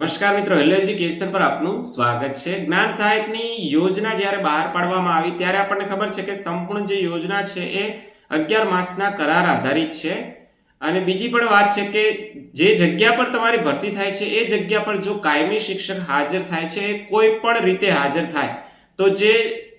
નમસ્કાર મિત્રો, hello education પર આપનું સ્વાગત છે. જ્ઞાન સહાયકની યોજના જ્યારે બહાર પાડવામાં આવી, ત્યારે આપણને ખબર છે કે સંપૂર્ણ જે યોજના છે એ અગિયાર માસના કરાર આધારિત છે. અને બીજી પણ વાત છે કે જે જગ્યા પર તમારી ભરતી થાય છે, એ જગ્યા પર જો કાયમી શિક્ષક હાજર થાય છે, એ કોઈ પણ રીતે હાજર થાય. તો જે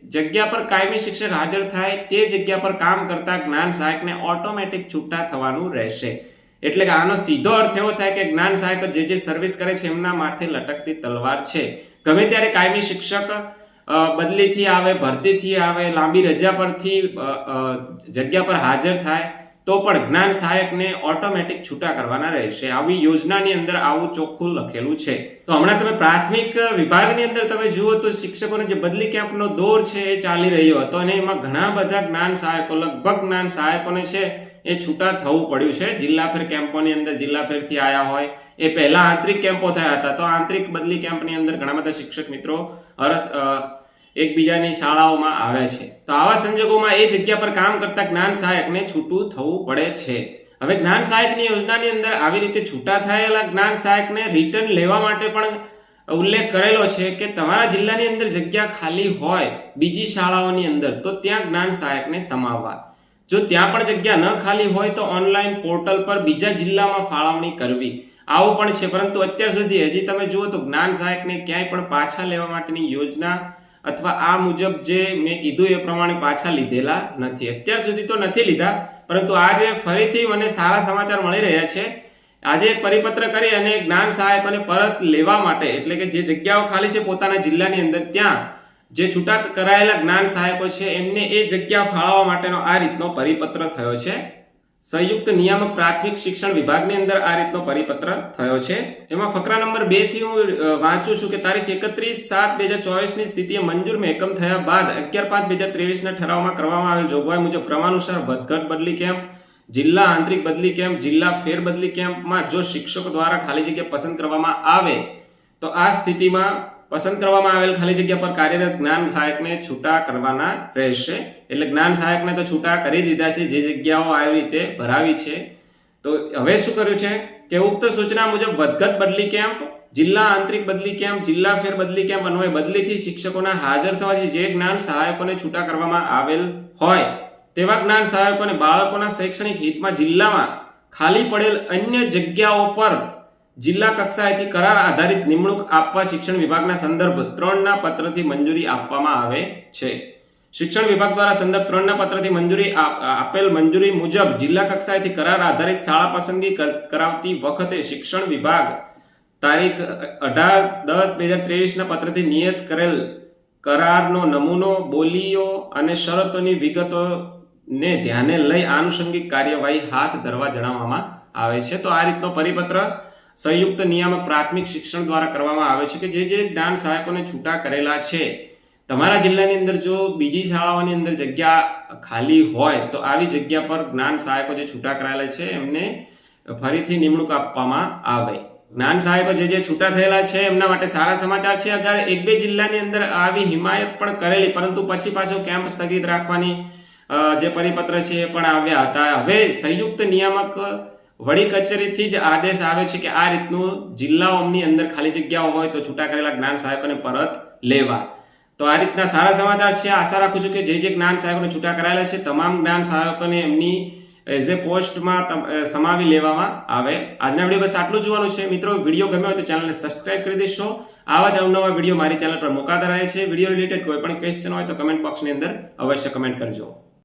જગ્યા પર કાયમી શિક્ષક હાજર થાય, તે જગ્યા પર કામ કરતા જ્ઞાન સહાયકને ઓટોમેટિક છૂટા થવાનું રહેશે. એટલે કે આનો સીધો અર્થ એવો થાય કે જ્ઞાન સહાયક જે જે સર્વિસ કરે છે, એમના માથે લટકતી તલવાર છે. ગમે ત્યારે કાયમી શિક્ષક બદલીથી આવે, ભરતીથી આવે, લાંબી રજા પરથી જગ્યા પર હાજર થાય, તો પણ જ્ઞાન સહાયકને ઓટોમેટિક છૂટા કરવાના રહેશે. આવી યોજનાની અંદર આવું ચોખ્ખું લખેલું છે. તો હમણાં તમે પ્રાથમિક વિભાગની અંદર તમે જુઓ તો શિક્ષકોને જે બદલી કેમ્પનો દોર છે એ ચાલી રહ્યો હતો અને એમાં ઘણા બધા જ્ઞાન સહાયકો, લગભગ જ્ઞાન સહાયકોને છે એ છૂટા થવું પડ્યું છે. જિલ્લા ફેર કેમ્પોની અંદર જિલ્લા ફેરથી આવ્યા હોય, એ પહેલા આંતરિક કેમ્પો થયા હતા. તો આંતરિક બદલી કેમ્પની અંદર ઘણા બધા શિક્ષક મિત્રો હરસ એકબીજાની શાળાઓમાં આવે છે. તો આવા સંજોગોમાં એ જગ્યા પર કામ કરતા જ્ઞાન સહાયકને છૂટું થવું પડે છે. હવે જ્ઞાન સહાયકની યોજનાની અંદર આવી રીતે છૂટા થયેલા જ્ઞાન સહાયકને રિટર્ન લેવા માટે પણ ઉલ્લેખ કરેલો છે કે તમારા જિલ્લાની અંદર જગ્યા ખાલી હોય, બીજી શાળાઓની અંદર, તો ત્યાં જ્ઞાન સહાયકને સમાવવા. જો ત્યાં પણ જગ્યા ન ખાલી હોય તો ઓનલાઈન પોર્ટલ પર બીજા જિલ્લામાં ફાળવણી કરવી. આવું પણ છે, પરંતુ અત્યાર સુધી હજી તમે જુઓ તો જ્ઞાન સહાયકને ક્યાંય પણ પાછા લેવા માટેની યોજના અથવા આ મુજબ જે મેં કીધું એ પ્રમાણે પાછા લીધેલા નથી. અત્યાર સુધી તો નથી લીધા, પરંતુ આજે ફરીથી મને સારા સમાચાર મળી રહ્યા છે. આજે એક પરિપત્ર કરી અને જ્ઞાન સહાયકોને પરત લેવા માટે, એટલે કે જે જગ્યાઓ ખાલી છે પોતાના જિલ્લાની અંદર, ત્યાં જે છૂટા કરાયેલા જ્ઞાન સહાયકો છે, એમને એ જગ્યા ફાળવવા માટેનો આ રીતનો પરિપત્ર થયો છે. સંયુક્ત નિયામક પ્રાથમિક શિક્ષણ વિભાગની અંદર આ રીતનો પરિપત્ર થયો છે. એમાં ફકરા નંબર બેથી હું વાંચું છું કે તારીખ એકત્રીસ સાત બે હજાર ચોવીસની સ્થિતિએ મંજૂર મહેકમ થયા બાદ અગિયાર પાંચ બે હજાર ત્રેવીસના ઠરાવમાં કરવામાં આવેલ જોગવાઈ મુજબ ક્રમાનુસાર વધઘટ બદલી કેમ્પ, જિલ્લા આંતરિક બદલી કેમ્પ, જિલ્લા ફેર બદલી કેમ્પમાં જો શિક્ષકો દ્વારા ખાલી જગ્યા પસંદ કરવામાં આવે, તો આ સ્થિતિમાં પસંદ કરવામાં આવેલ ખાલી જગ્યા પર કાર્યરત જ્ઞાન સહાયકને છૂટા કરવાના રહેશે. એટલે જ્ઞાન સહાયકને તો છૂટા કરી દીધા છે, જે જગ્યાઓ આવી રીતે ભરાવી છે. તો હવે શું કર્યું છે કે ઉક્ત સૂચના મુજબ વધઘટ બદલી કેમ્પ, જિલ્લા આંતરિક બદલી કેમ્પ, જિલ્લા ફેર બદલી કેમ્પ અન્વય બદલીથી શિક્ષકોના હાજર થવાથી જે જ્ઞાન સહાયકોને છૂટા કરવામાં આવેલ હોય, તેવા જ્ઞાન સહાયકોને બાળકોના શૈક્ષણિક હિતમાં જિલ્લામાં ખાલી પડેલ અન્ય જગ્યાઓ પર જિલ્લા કક્ષાએથી કરાર આધારિત નિમણૂક આપવા શિક્ષણ વિભાગના સંદર્ભ ત્રણના પત્રથી મંજૂરી આપવામાં આવે છે. શિક્ષણ વિભાગ દ્વારા સંદર્ભ ત્રણના પત્રથી મંજૂરી આપેલ મંજૂરી મુજબ જિલ્લા કક્ષાએથી કરાર આધારિત શાળા પસંદગી કર- કરાવતી વખતે શિક્ષણ વિભાગ તારીખ અઢાર દસ બે હજાર ત્રેવીસના પત્રથી નિયત કરેલ કરારનો નમૂનો, બોલીઓ અને શરતોની વિગતોને ધ્યાને લઈ આનુષંગિક કાર્યવાહી હાથ ધરવા જણાવવામાં આવે છે. તો આ રીતનો પરિપત્ર સંયુક્ત નિયામક પ્રાથમિક શિક્ષણ દ્વારા કરવામાં આવે છે કે જે જે જ્ઞાન સહાયકોને છૂટા કરેલા છે. તમારા જિલ્લાની અંદર જો બીજી શાળાઓની અંદર જગ્યા ખાલી હોય તો આવી જગ્યા પર જ્ઞાન સહાયકો જે છૂટા કરાયેલા છે એમને ફરીથી નિમણૂક આપવામાં આવે. જ્ઞાન સહાયકો જે જે છૂટા થયેલા છે એમના માટે સારા સમાચાર છે. અગર એક બે જિલ્લાની અંદર આવી હિમાયત પણ કરેલી, પરંતુ પછી પાછો કેમ્પ સ્થગિત રાખવાની જે પરિપત્ર છે એ પણ આવ્યા હતા. હવે સંયુક્ત નિયામક વડી કચેરીથી જ આદેશ આવે છે કે આ રીતનું જિલ્લાઓની અંદર ખાલી જગ્યાઓ હોય તો છૂટા કરેલા જ્ઞાન સહાયકોને પરત લેવા. તો આ રીતના સારા સમાચાર છે. આશા રાખું છું કે જે જે જ્ઞાન સહાયકોને છૂટા કરાયેલા છે, તમામ જ્ઞાન સહાયકોને એમની એઝ એ પોસ્ટમાં સમાવી લેવામાં આવે. આજના વીડિયો બસ આટલું જોવાનું છે. મિત્રો વીડિયો ગમ્યો હોય તો ચેનલને સબસ્ક્રાઇબ કરી દેશો. આવા જ અવનવા વીડિયો મારી ચેનલ પર મુકાતા રહે છે. વીડિયો રિલેટેડ કોઈ પણ ક્વેશ્ચન હોય તો કમેન્ટ બોક્સની અંદર અવશ્ય કમેન્ટ કરજો.